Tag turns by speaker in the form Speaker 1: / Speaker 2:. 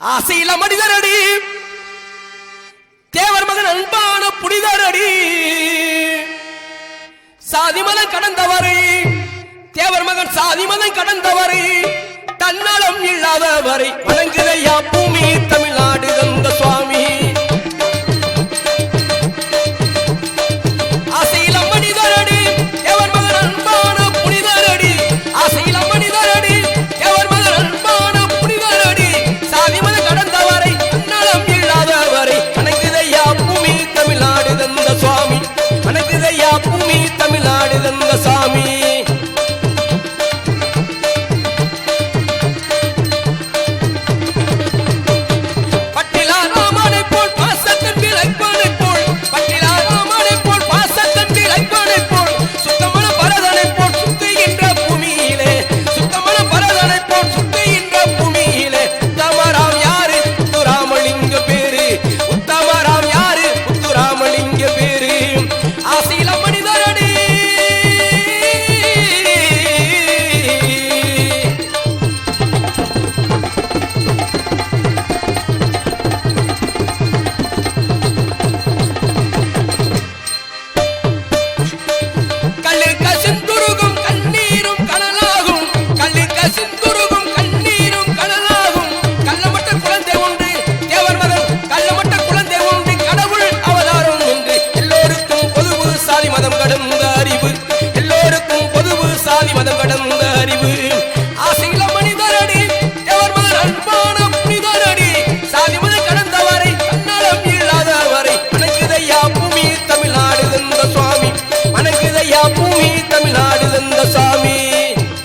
Speaker 1: ஆசையில மனிதரடி. தேவர் மகன் அன்பான புனிதரடி. சாதி மதம் கடந்தவரை தேவர் மகன் சாதி மதம் கடந்தவரை தன்னலம் இல்லாத